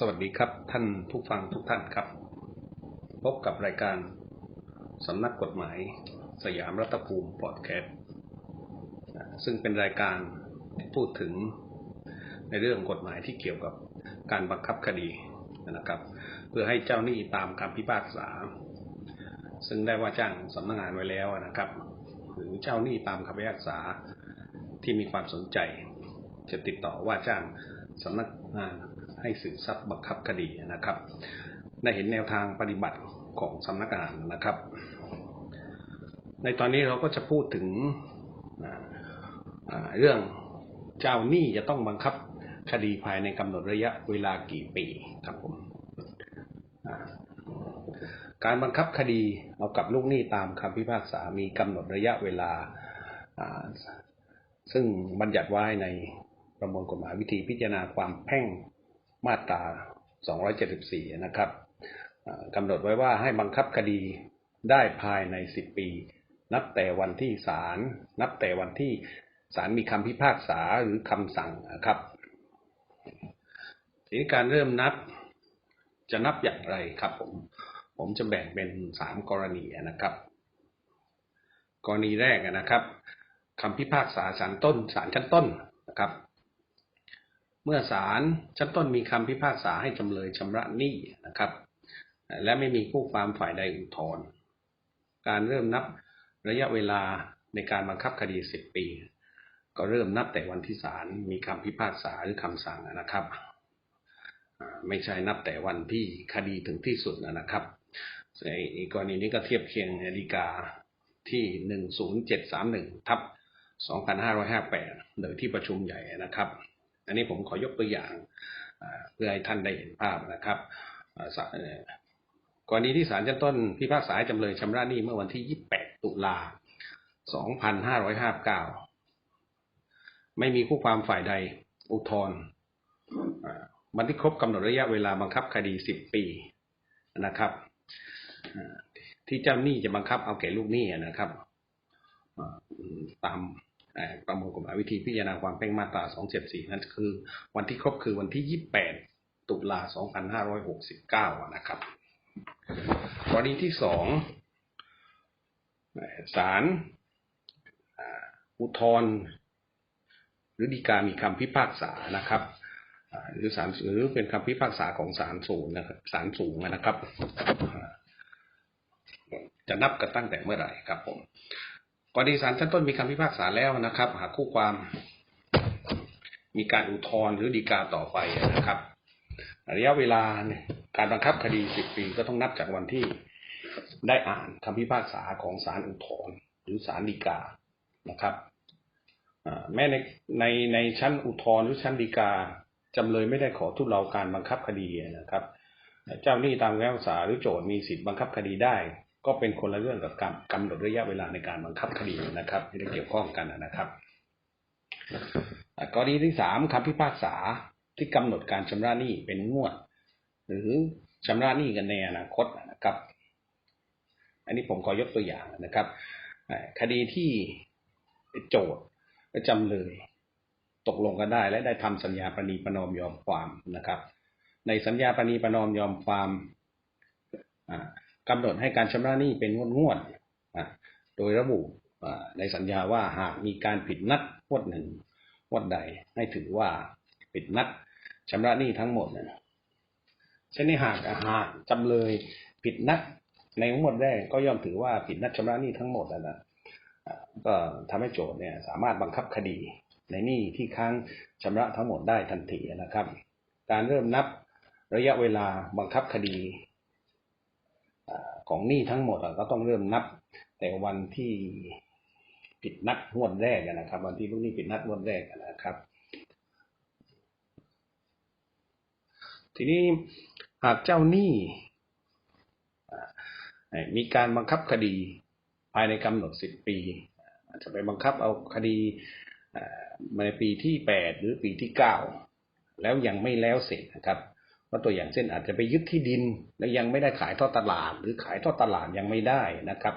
สวัสดีครับ ท่านผู้ฟังทุกท่านครับ พบกับรายการสำนักกฎหมาย สยามรัฐภูมิพอดแคสต์ซึ่งเป็นรายการที่พูดถึงในเรื่องกฎหมายที่เกี่ยวกับการบังคับคดีนะครับ เพื่อให้เจ้าหนี้ตามคำพิพากษา ซึ่งได้ว่าจ้างสำนักงานไว้แล้วนะครับ หรือเจ้าหนี้ตามคำพิพากษาที่มีความสนใจ จะติดต่อว่าจ้างสำนักงาน ให้สืบทรัพย์บังคับคดีนะครับได้เห็นแนวทางปฏิบัติของสำนักงานนะครับ ในตอนนี้เราก็จะพูดถึงเรื่องเจ้าหนี้จะต้องบังคับคดีภายในกำหนดระยะเวลากี่ปีครับผมการบังคับคดีเอากับลูกหนี้ตามคำพิพากษามีกำหนดระยะเวลา ซึ่งบัญญัติไว้ในประมวลกฎหมายวิธีพิจารณาความแพ่ง มาตรา 274 นะครับกำหนดไว้ว่าให้บังคับคดีได้ภายใน 10 ปี นับแต่วันที่ศาลนับแต่วันที่ศาลมีคำพิพากษาหรือคำสั่งนะครับทีนี้การเริ่มนับจะนับอย่างไรครับผม ผมจะแบ่งเป็น 3 กรณีนะครับ กรณีแรกนะครับคำพิพากษาศาลต้นศาลชั้นต้นนะครับ เมื่อศาลชั้นต้นมีคำพิพากษาให้จำเลยชำระหนี้นะครับ และไม่มีคู่ความฝ่ายใดอุทธรณ์การเริ่มนับระยะเวลาในการบังคับคดี 10 ปี ก็เริ่มนับแต่วันที่ศาลมีคำพิพากษาหรือคำสั่งนะครับ ไม่ใช่นับแต่วันที่คดีถึงที่สุดนะครับในกรณีนี้ก็เทียบเคียงนาฬิกาที่ 10731ทับ2558โดยที่ประชุมใหญ่นะครับ อันนี้ผมขอยกตัวอย่างเพื่อให้ท่านได้เห็นภาพนะครับกรณีที่ศาลชั้นต้นพิพากษาจำเลยชำระหนี้เมื่อวันที่ 28 ตุลา 2559 ไม่มีคู่ความฝ่ายใดอุทธรณ์วันที่ครบกำหนดระยะเวลาบังคับคดี 10 ปีนะครับ ที่เจ้าหนี้จะบังคับเอาแก่ลูกหนี้นะครับตาม ประมวลกฎหมายวิธีพิจารณาความแพ่งมาตรา 274 นั่นคือ วันที่ครบคือวันที่ 28 ตุลา 2569 นะครับกรณีที่สองศาลอุทธรณ์หรือฎีกามีคำพิพากษานะครับหรือศาลหรือเป็นคำพิพากษาของศาลสูงนะครับศาลสูงนะครับ จะนับกันตั้งแต่เมื่อไหร่ครับผม กรณีศาลชั้นต้นมีคำพิพากษาแล้วนะครับ หากคู่ความมีการอุทธรณ์หรือฎีกาต่อไปนะครับระยะเวลาการบังคับคดีสิบปีก็ต้องนับจากวันที่ได้อ่านคำพิพากษาของศาลอุทธรณ์หรือศาลฎีกานะครับแม้ในในในชั้นอุทธรณ์หรือชั้นฎีกาจำเลยไม่ได้ขอทุเลาการบังคับคดีนะครับ เจ้าหนี้ตามคำพิพากษาหรือโจทย์มีสิทธิบังคับคดีได้ ก็เป็นคนละเรื่องกับการกำหนดระยะเวลาในการบังคับคดีนะครับที่ได้เกี่ยวข้องกันนะครับกรณีที่สามคำพิพากษาที่กำหนดการชำระหนี้เป็นงวด หรือชำระหนี้กันในอนาคตนะครับ อันนี้ผมขอยกตัวอย่างนะครับ คดีที่โจทย์และจำเลย ตกลงกันได้ และได้ทำสัญญาปณีประนอมยอมความนะครับ ในสัญญาปณีประนอมยอมความ กำหนดให้การชำระหนี้เป็นงวดงวดโดยระบุในสัญญาว่าหากมีการผิดนัดงวดหนึ่งงวดใดให้ถือว่าผิดนัดชำระหนี้ทั้งหมดนะเช่นนี้หากหากจำเลยผิดนัดในงวดแรกก็ย่อมถือว่าผิดนัดชำระหนี้ทั้งหมดนะก็ทำให้โจทย์เนี่ยสามารถบังคับคดีในหนี้ที่ค้างชำระทั้งหมดได้ทันทีนะครับ การเริ่มนับระยะเวลาบังคับคดี ของหนี้ทั้งหมดก็ต้องเริ่มนับ แต่วันที่ผิดนัดงวดแรกนะครับ วันที่ลูกหนี้ผิดนัดงวดแรกนะครับ ทีนี้หากเจ้าหนี้มีการบังคับคดีภายในกำหนดสิบปีอาจจะไปบังคับเอาคดีในปีที่แปดหรือปีที่เก้าแล้วยังไม่แล้วเสร็จนะครับ ว่าตัวอย่างเช่นอาจจะไปยึดที่ดินแล้วยังไม่ได้ขายทอดตลาด หรือขายทอดตลาดยังไม่ได้นะครับ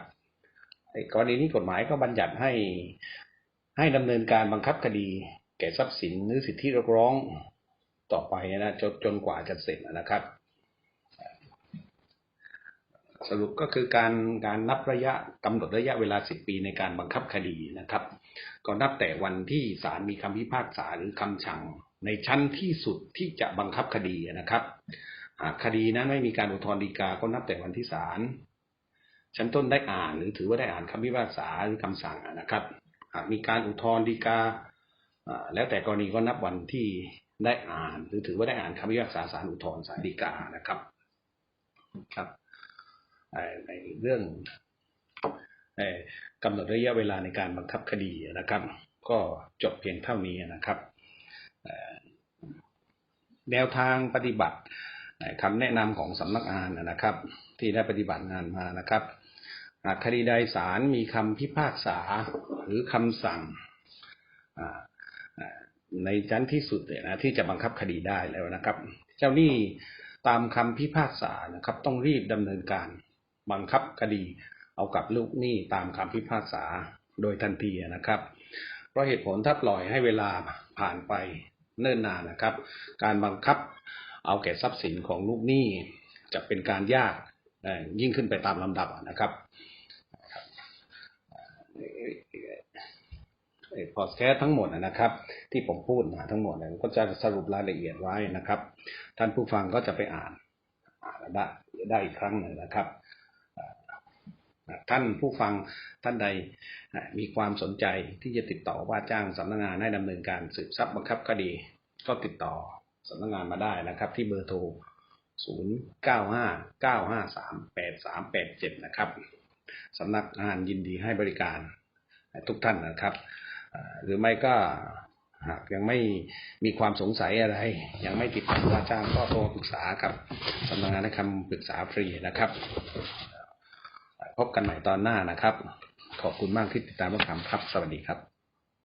กรณีนี้กฎหมายก็บัญญัติให้ให้ดำเนินการบังคับคดี แก่ทรัพย์สินหรือสิทธิเรียกร้องต่อไปนะจนจนกว่าจะเสร็จนะครับ สรุปก็คือการการนับระยะกำหนดระยะเวลา 10 ปีในการบังคับคดีนะครับ ก็นับแต่วันที่ศาลมีคำพิพากษาหรือคำสั่ง ในชั้นที่สุดที่จะบังคับคดีนะครับ หากคดีนั้นไม่มีการอุทธรณ์ฎีกาก็นับแต่วันที่ศาลชั้นต้นได้อ่านหรือถือว่าได้อ่านคำพิพากษาหรือคำสั่งนะครับ หากมีการอุทธรณ์ฎีกาแล้วแต่กรณีก็นับวันที่ได้อ่าน หรือถือว่าได้อ่านคำพิพากษาศาลอุทธรณ์ศาลฎีกานะครับครับในเรื่องกำหนดระยะเวลาในการบังคับคดีนะครับ ก็จบเพียงเท่านี้นะครับ แนวทางปฏิบัติคำแนะนำของสำนักงานนะครับ ที่ได้ปฏิบัติงานมานะครับหากคดีใดศาลมีคำพิพากษาหรือคำสั่งในชั้นที่สุดเนี่ยนะที่จะบังคับคดีได้แล้วนะครับ เจ้าหนี้ตามคำพิพากษานะครับ ต้องรีบดำเนินการบังคับคดี เอากับลูกหนี้ตามคำพิพากษาโดยทันทีนะครับ เพราะเหตุผลถ้าปล่อยให้เวลาผ่านไปเนิ่นนานนะครับ การบังคับเอาแก่ทรัพย์สินของลูกหนี้จะเป็นการยากยิ่งขึ้นไปตามลำดับนะครับพอดแคสทั้งหมดนะครับ ที่ผมพูดมาทั้งหมดผมก็จะสรุปรายละเอียดไว้นะครับ ท่านผู้ฟังก็จะไปอ่านอ่านได้ได้อีกครั้งหนึ่งนะครับ ท่านผู้ฟังท่านใดมีความสนใจที่จะติดต่อว่าจ้างสำนักงานให้ดำเนินการสืบทรัพย์บังคับคดี ก็ติดต่อสำนักงานมาได้นะครับ ที่เบอร์โทร 0 9 5 9 5 3 8 3 8 7 นะครับสำนักงานยินดีให้บริการทุกท่านนะครับ หรือไม่ก็หากยังไม่มีความสงสัยอะไร ยังไม่ติดต่อว่าจ้างก็โทรปรึกษากับสำนักงานให้คำปรึกษาฟรีนะครับ พบกันใหม่ตอนหน้านะครับ ขอบคุณมากที่ติดตามรับฟังครับ สวัสดีครับ